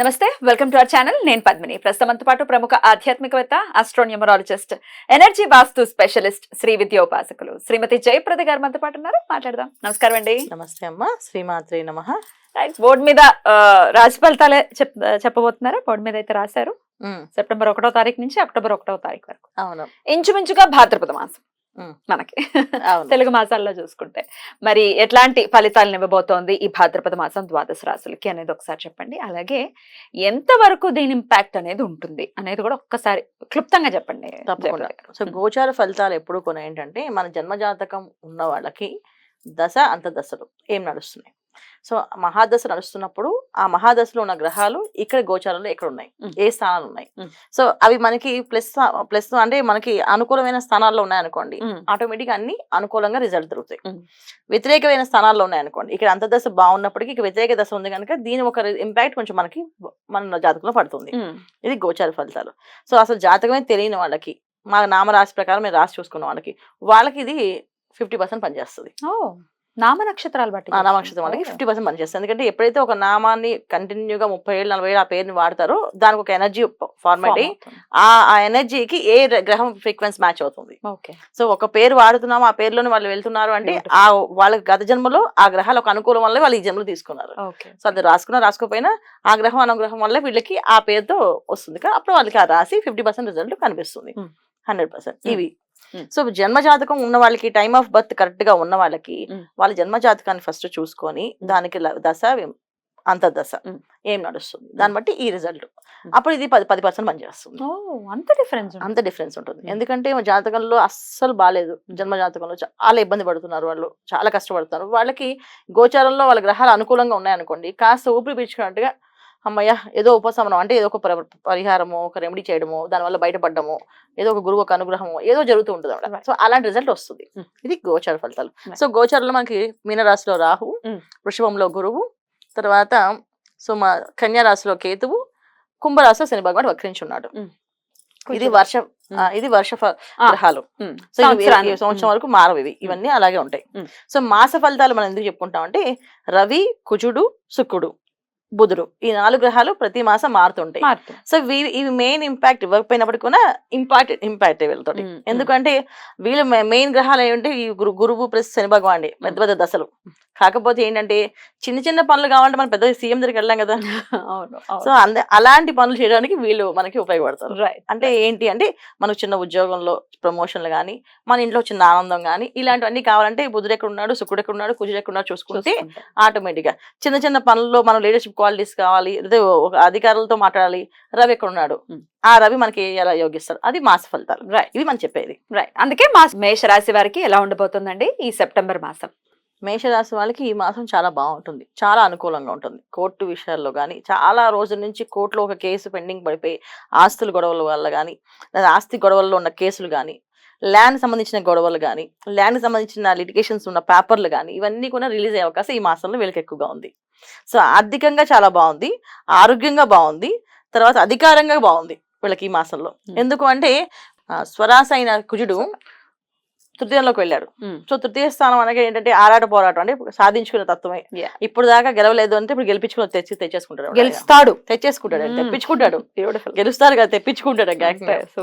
నమస్తే welcome to our channel. నేను పద్మిని. ప్రస్తుతంతో పాటు ప్రముఖ ఆధ్యాత్మికవేత్త astronumerologist energy vastu specialist Shri విద్యోపాసకులు Shrimati Jayaprada garu మనతో పాటు ఉన్నారు. మాట్లాడదాం. నమస్కారం అండి. నమస్తే అమ్మ. శ్రీమాత్రి నమ. బోర్డు మీద రాశి ఫలితాలే చెప్ చెప్పబోతున్నారా? బోర్డు మీద అయితే రాశారు. సెప్టెంబర్ ఒకటో తారీఖు నుంచి అక్టోబర్ ఒకటో తారీఖు వరకు. అవును. ఇంచుమించుగా భాద్రపద మాసం. మనకి. తెలుగు మాసాల్లో చూసుకుంటే. మరి ఎట్లాంటి ఫలితాలను ఇవ్వబోతోంది ఈ భాద్రపద మాసం ద్వాదశ రాశులకి అనేది ఒకసారి చెప్పండి. అలాగే ఎంత వరకు దీని ఇంపాక్ట్ అనేది ఉంటుంది అనేది కూడా ఒక్కసారి క్లుప్తంగా చెప్పండి. తప్పకుండా. సో గోచార ఫలితాలు ఎప్పుడు కొన్ని ఏంటంటే మన జన్మజాతకం ఉన్న వాళ్ళకి దశ అంత దశలు ఏం నడుస్తున్నాయి? సో మహాదశ నడుస్తున్నప్పుడు ఆ మహాదశలో ఉన్న గ్రహాలు ఇక్కడ గోచారంలో ఎక్కడ ఉన్నాయి. ఏ స్థానాలు ఉన్నాయి. సో అవి మనకి ప్లస్ ప్లస్ అంటే మనకి అనుకూలమైన స్థానాల్లో ఉన్నాయనుకోండి మ్. ఆటోమేటిక్ అన్ని అనుకూలంగా రిజల్ట్ దొరుకుతాయి. వ్యతిరేకమైన స్థానాల్లో ఉన్నాయనుకోండి ఇక్కడ అంతర్దశ బాగున్నప్పటికీ ఇక వ్యతిరేక దశ ఉంది కనుక దీని ఒక ఇంపాక్ట్ కొంచెం మనకి మన జాతకంలో పడుతుంది. ఇది గోచార ఫలితాలు సో అసలు జాతకమే తెలియని వాళ్ళకి మా నామరాశి ప్రకారం మేము రాసి చూసుకున్న వాళ్ళకి వాళ్ళకి ఇది ఫిఫ్టీ పర్సెంట్ పనిచేస్తుంది నామ నక్షత్రాలు బట్టి వాళ్ళకి ఫిఫ్టీ పర్సెంట్ పనిచేస్తుంది ఎందుకంటే ఎప్పుడైతే ఒక నామాన్ని కంటిన్యూగా ముప్పై ఏళ్ళు నలభై ఏళ్ళు ఆ పేరుని వాడతారో దానికి ఒక ఎనర్జీ ఫార్మాట్ అయ్యి ఆ ఆ ఎనర్జీకి ఏ గ్రహం ఫ్రీక్వెన్సీ మ్యాచ్ అవుతుంది. సో ఒక పేరు వాడుతున్నాము ఆ పేరులోనే వాళ్ళు వెళ్తున్నారు అంటే. ఆ వాళ్ళ గత జన్మలో ఆ గ్రహాలు ఒక అనుకూలం వల్ల వాళ్ళు ఈ జన్మలో తీసుకున్నారు. సో అది రాసుకున్నా రాసుకోకపోయినా ఆ గ్రహం అనుగ్రహం వల్ల వీళ్ళకి ఆ పేరుతో వస్తుంది. అప్పుడు వాళ్ళకి ఆ రాసి ఫిఫ్టీ పర్సెంట్ రిజల్ట్ కనిపిస్తుంది. Hundred percent Hmm. ఇవి. Hmm. సో జన్మ జాతకం ఉన్న వాళ్ళకి టైమ్ ఆఫ్ బర్త్ కరెక్ట్గా ఉన్న వాళ్ళకి Hmm. వాళ్ళ జన్మ జాతకాన్ని ఫస్ట్ చూసుకొని దానికి దశ అంతర్దశ Hmm. ఏం నడుస్తుంది? దాన్ని బట్టి ఈ రిజల్ట్ అప్పుడు ఇది పది పది పర్సెంట్ పనిచేస్తుంది. అంత డిఫరెన్స్ అంత డిఫరెన్స్ ఉంటుంది. ఎందుకంటే జాతకంలో అస్సలు బాగాలేదు జన్మ జాతకంలో చాలా ఇబ్బంది పడుతున్నారు వాళ్ళు. చాలా కష్టపడుతున్నారు. వాళ్ళకి గోచారంలో వాళ్ళ గ్రహాలు అనుకూలంగా ఉన్నాయనుకోండి కాస్త ఊపిరి పీల్చుకున్నట్టుగా అమ్మయ్య ఏదో ఉపశమనం అంటే ఏదో ఒక పరి- పరిహారము ఒక రెమెడీ చేయడము దానివల్ల బయటపడడము ఏదో ఒక గురువు ఒక అనుగ్రహము ఏదో జరుగుతూ ఉంటుంది అన్నమాట. సో అలాంటి రిజల్ట్ వస్తుంది Hmm. ఇది గోచార ఫలితాలు. సో గోచారంలో మనకి మీనరాశిలో రాహు Hmm. వృషభంలో గురువు తర్వాత సో మా కన్యా రాశిలో కేతువు కుంభరాశిలో శని భగవాన్ వక్రించున్నాడు Hmm. ఇది వర్ష ఇది వర్ష. గ్రహాలు. సో సంవత్సరం వరకు మారవు ఇవి ఇవన్నీ అలాగే ఉంటాయి. సో మాస ఫలితాలు మనం ఎందుకు చెప్పుకుంటాం అంటే రవి కుజుడు శుక్రుడు బుధుడు. ఈ నాలుగు గ్రహాలు ప్రతి మాసం మారుతుంటాయి. సో ఇవి ఇవి మెయిన్ ఇంపాక్ట్ ఇవ్వకపోయినప్పటికీ కూడా ఇంపాక్ట్ ఇంపాక్ట్ వీళ్ళతోటి. ఎందుకంటే వీళ్ళు మెయిన్ గ్రహాలు ఏంటంటే ఈ గురు గురువు ప్లస్ శని భగవాన్ పెద్ద పెద్ద దశలు. కాకపోతే ఏంటంటే చిన్న చిన్న పనులు కావాలంటే మనం పెద్ద సీఎం దగ్గరికి వెళ్ళాం కదా. సో అంద అలాంటి పనులు చేయడానికి వీళ్ళు మనకి ఉపయోగపడతారు. రైట్ అంటే ఏంటి అంటే మనకు చిన్న ఉద్యోగంలో ప్రమోషన్లు కానీ మన ఇంట్లో చిన్న ఆనందం కానీ ఇలాంటివన్నీ కావాలంటే బుధుడు ఎక్కడ ఉన్నాడు శుక్రుడు ఎక్కడ ఉన్నాడు కుజుడు ఎక్కడ ఉన్నాడు చూసుకుంటే ఆటోమేటిక్గా చిన్న చిన్న పనుల్లో మనం లీడర్షిప్ క్వాలిటీస్ కావాలి ఒక అధికారులతో మాట్లాడాలి రవి ఎక్కడ ఉన్నాడు. ఆ రవి మనకి ఎలా యోగిస్తాడు? అది మాస ఫలితాలు. రైట్ ఇవి మనం చెప్పేది. రైట్ అందుకే మా మేష రాశి వారికి ఎలా ఉండబోతుందండి ఈ సెప్టెంబర్ మాసం? మేషరాశి వాళ్ళకి ఈ మాసం చాలా బాగుంటుంది. చాలా అనుకూలంగా ఉంటుంది. కోర్టు విషయాల్లో కానీ చాలా రోజుల నుంచి కోర్టులో ఒక కేసు పెండింగ్ పడిపోయి ఆస్తుల గొడవల వల్ల కానీ లేదా ఆస్తి గొడవల్లో ఉన్న కేసులు కానీ ల్యాండ్ సంబంధించిన గొడవలు కానీ ల్యాండ్ సంబంధించిన లిటిగేషన్స్ ఉన్న పేపర్లు కానీ ఇవన్నీ కూడా రిలీజ్ అయ్యే అవకాశం ఈ మాసంలో వీళ్ళకి ఎక్కువగా ఉంది సో ఆర్థికంగా చాలా బాగుంది ఆరోగ్యంగా బాగుంది తర్వాత అధికారంగా బాగుంది వీళ్ళకి ఈ మాసంలో Hmm. ఎందుకు అంటే అయిన కుజుడు తృతీయంలోకి వెళ్ళాడు సో తృతీయ స్థానం అనగా ఏంటంటే ఆరాట పోరాటం అంటే సాధించుకునే తత్వమే. ఇప్పుడు దాకా గెలవలేదు అంటే ఇప్పుడు గెలిపించుకుని తెచ్చి తెచ్చేసుకుంటాడు. గెలుస్తాడు. తెచ్చేసుకుంటాడు. తెప్పించుకుంటాడు. గెలుస్తారు కదా తెప్పించుకుంటాడు.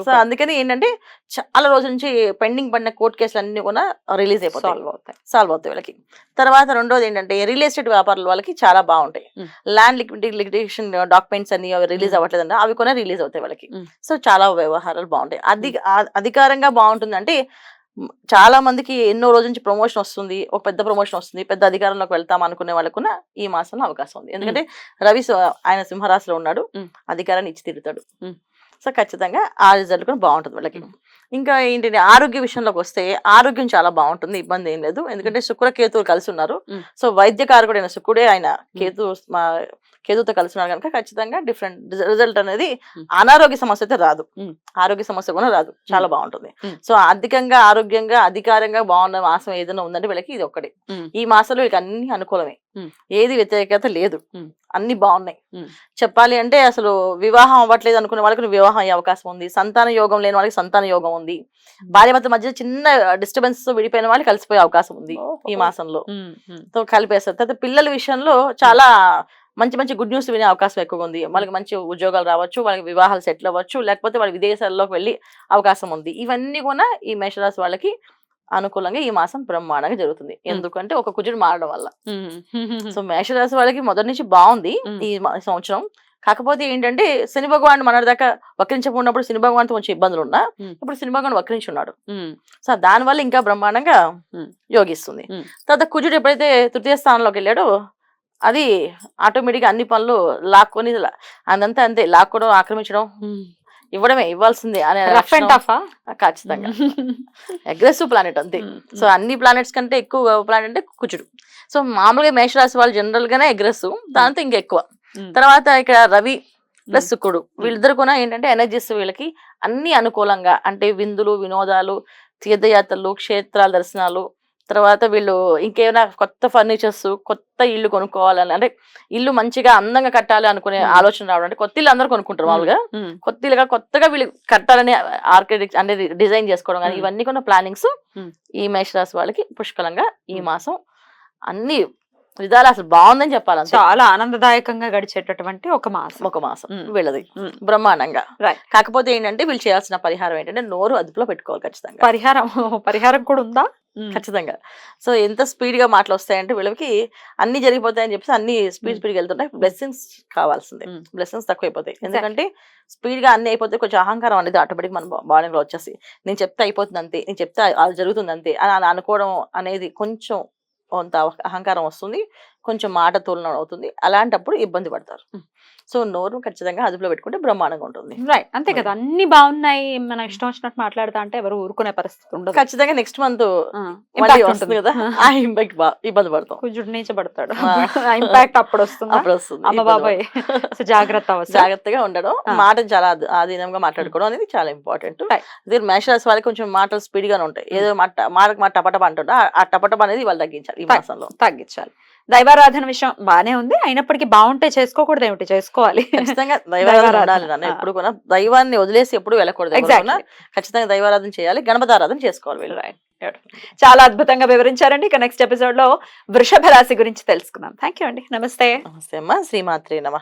సో అందుకని ఏంటంటే చాలా రోజుల నుంచి పెండింగ్ పడిన కోర్టు కేసులు అన్ని కూడా రిలీజ్ అయిపోతాయి. సాల్వ్ అవుతాయి. సాల్వ్ అవుతాయి వీళ్ళకి. తర్వాత రెండోది ఏంటంటే రియల్ ఎస్టేట్ వ్యాపారుల వాళ్ళకి చాలా బాగుంటాయి. ల్యాండ్ లిక్విడేషన్ డాక్యుమెంట్స్ అన్ని రిలీజ్. అవ్వట్లేదంటే అవి కూడా రిలీజ్ అవుతాయి వాళ్ళకి. సో చాలా వ్యవహారాలు బాగుంటాయి. అది ఆ- అధికారంగా బాగుంటుంది అంటే మ్, చాలా మందికి ఎన్నో రోజుల నుంచి ప్రమోషన్ వస్తుంది ఒక పెద్ద ప్రమోషన్ వస్తుంది పెద్ద అధికారంలోకి వెళ్తాం అనుకునే వాళ్ళకు ఈ మాసంలో అవకాశం ఉంది. ఎందుకంటే రవి ఆయన సింహరాశిలో ఉన్నాడు. అధికారాన్ని ఇచ్చి తిరుగుతాడు. సో ఖచ్చితంగా ఆ రిజల్ట్ కూడా బాగుంటుంది వాళ్ళకి. ఇంకా ఏంటి ఆరోగ్య విషయంలోకి వస్తే ఆరోగ్యం చాలా బాగుంటుంది ఇబ్బంది ఏం లేదు. ఎందుకంటే శుక్ర కేతువులు కలిసి ఉన్నారు. సో వైద్యకారకుడైన శుక్రుడే ఆయన కేతు కేతుతో కలిసి ఉన్నారు కనుక ఖచ్చితంగా డిఫరెంట్ రిజల్ట్ అనేది మ్మ్. అనారోగ్య సమస్య అయితే రాదు. మ్మ్. ఆరోగ్య సమస్య కూడా రాదు. చాలా బాగుంటుంది. మ్మ్. సో అధికంగా ఆరోగ్యంగా అధికారంగా బాగున్న మాసం ఏదైనా ఉందంటే వీళ్ళకి ఇది ఒక్కటి. ఈ మాసంలో వీళ్ళకి అన్ని అనుకూలమే. ఏది వ్యతిరేకత లేదు. అన్ని బాగున్నాయి. చెప్పాలి అంటే అసలు వివాహం అవ్వట్లేదు అనుకునే వాళ్ళకి వివాహం అయ్యే అవకాశం ఉంది. సంతాన యోగం లేని వాళ్ళకి సంతాన యోగం ఉంది. భార్యాభర్త మధ్య చిన్న డిస్టర్బెన్స్తో విడిపోయిన వాళ్ళు కలిసిపోయే అవకాశం ఉంది ఈ మాసంలో. కలిపేస్తారు తర్వాత పిల్లల విషయంలో చాలా మంచి మంచి గుడ్ న్యూస్ వినే అవకాశం ఎక్కువగా ఉంది వాళ్ళకి మంచి ఉద్యోగాలు రావచ్చు వాళ్ళకి వివాహాలు సెటిల్ అవ్వచ్చు లేకపోతే వాళ్ళ విదేశాల్లోకి వెళ్ళి అవకాశం ఉంది ఇవన్నీ కూడా ఈ మేషరాశి వాళ్ళకి అనుకూలంగా ఈ మాసం బ్రహ్మాండంగా జరుగుతుంది ఎందుకంటే ఒక కుజుడు మారడం వల్ల. సో మేషరాశి వాళ్ళకి మొదటి నుంచి బాగుంది. ఈ సంవత్సరం కాకపోతే ఏంటంటే శని భగవాన్ మన దాకా వక్రించకున్నప్పుడు శని భగవాన్తో కొంచెం ఇబ్బందులు ఉన్నా. ఇప్పుడు శని భగవాన్ వక్రించున్నాడు సో దాని వల్ల ఇంకా బ్రహ్మాండంగా. యోగిస్తుంది. తర్వాత కుజుడు ఎప్పుడైతే తృతీయ స్థానంలోకి వెళ్ళాడో అది ఆటోమేటిక్గా అన్ని పనులు లాక్కొని అదంతా అంతే లాక్కోవడం ఆక్రమించడం. ఇవ్వడమే ఇవ్వాల్సిందే అనే రఫ్ అండ్ టఫా ఖచ్చితంగా. అగ్రెసివ్ ప్లానెట్ అంతే. సో అన్ని ప్లానెట్స్ కంటే ఎక్కువ ప్లానెట్ అంటే కుజుడు. సో మామూలుగా మేషరాశి వాళ్ళు జనరల్ గానే అగ్రెసివ్ దాంతో ఇంకా ఎక్కువ. తర్వాత ఇక్కడ రవి ప్లస్ శుక్రుడు. వీళ్ళిద్దరు కూడా ఏంటంటే ఎనర్జీస్ వీళ్ళకి అన్ని అనుకూలంగా అంటే విందులు వినోదాలు తీర్థయాత్రలు క్షేత్రాల దర్శనాలు తర్వాత వీళ్ళు ఇంకేమైనా కొత్త ఫర్నిచర్స్ కొత్త ఇల్లు కొనుక్కోవాలని అంటే ఇల్లు మంచిగా అందంగా కట్టాలి అనుకునే. ఆలోచన రావడం అంటే కొత్త ఇల్లు అందరూ కొనుక్కుంటారు మామూలుగా కొత్త ఇల్లుగా కొత్తగా వీళ్ళు కట్టాలని ఆర్కిటెక్ట్ అంటే డిజైన్ చేసుకోవడం కానీ. ఇవన్నీ కూడా ప్లానింగ్స్. ఈ మేషరాశి వాళ్ళకి పుష్కలంగా ఈ. మాసం అన్ని విధాలు అసలు బాగుందని చెప్పాలి. చాలా ఆనందదాయకంగా గడిచేటటువంటి ఒక మాసం ఒక మాసం. వీళ్ళది. బ్రహ్మాండంగా. కాకపోతే ఏంటంటే వీళ్ళు చేయాల్సిన పరిహారం ఏంటంటే నోరు అదుపులో పెట్టుకోవాలి ఖచ్చితంగా పరిహారం పరిహారం కూడా ఉందా ఖచ్చితంగా సో ఎంత స్పీడ్గా మాటలు వస్తాయంటే వీళ్ళకి అన్ని జరిగిపోతాయని చెప్పేసి అన్ని స్పీడ్. స్పీడ్ వెళ్తుంటాయి బ్లెస్సింగ్స్ కావాల్సిందే. బ్లెస్సింగ్స్ తక్కువ అయిపోతాయి ఎందుకంటే స్పీడ్గా అన్ని అయిపోతే కొంచెం అహంకారం అనేది ఆటోమేటిక్ మన బాడీలో వచ్చేసి నేను చెప్తే అయిపోతుంది అంతే నేను చెప్తే అది జరుగుతుంది అంతే అని అనుకోవడం అనేది కొంచెం కొంత అహంకారం వస్తుంది కొంచెం మాట తోలనం అవుతుంది. అలాంటప్పుడు ఇబ్బంది పడతారు. సో నోరు ఖచ్చితంగా అదుపులో పెట్టుకుంటే బ్రహ్మాండంగా ఉంటుంది. రైట్ అంతే కదా. అన్ని బాగున్నాయి. మన ఇష్టం వచ్చినట్టు మాట్లాడతా అంటే ఎవరు ఊరుకునే పరిస్థితి ఉండదు. ఖచ్చితంగా నెక్స్ట్ మంత్ వస్తుంది. కదా. ఆ ఇంపాక్ట్ ఇబ్బంది పడతాం. కుజుడు నీచబడతాడు. ఆ. ఇంపాక్ట్ అప్పుడు వస్తుందా? అప్పుడు వస్తుంది అమ్మ బాబాయ్. సో జాగ్రత్త జాగ్రత్తగా ఉండడం. మాట చాలా ఆధ- ఆధీనంగా మాట్లాడుకోవడం అనేది చాలా ఇంపార్టెంట్. అదే మేషరాశి వాళ్ళకి కొంచెం మాటలు స్పీడ్ గానే ఉంటాయి. ఏదో మాట మాటకు మాట టపటప అంటుంటా ఆ- టపటప అనేది వాళ్ళు తగ్గించాలి ఈ. మాసంలో. తగ్గించాలి. దైవారాధన విషయం బానే ఉంది. అయినప్పటికీ బాగుంటే చేసుకోకూడదు ఏమిటి? చేసుకోవాలి. ఖచ్చితంగా దైవారాధన. ఎప్పుడు కూడా దైవాన్ని వదిలేసి ఎప్పుడు వెళ్ళకూడదు. ఖచ్చితంగా దైవారాధన చేయాలి. గణపతి ఆరాధన చేసుకోవాలి చాలా అద్భుతంగా వివరించారండి. ఇక నెక్స్ట్ ఎపిసోడ్లో వృషభ రాశి గురించి తెలుసుకుందాం. థ్యాంక్ యూ అండి. నమస్తే. నమస్తే అమ్మా. శ్రీమాత్రి నమ.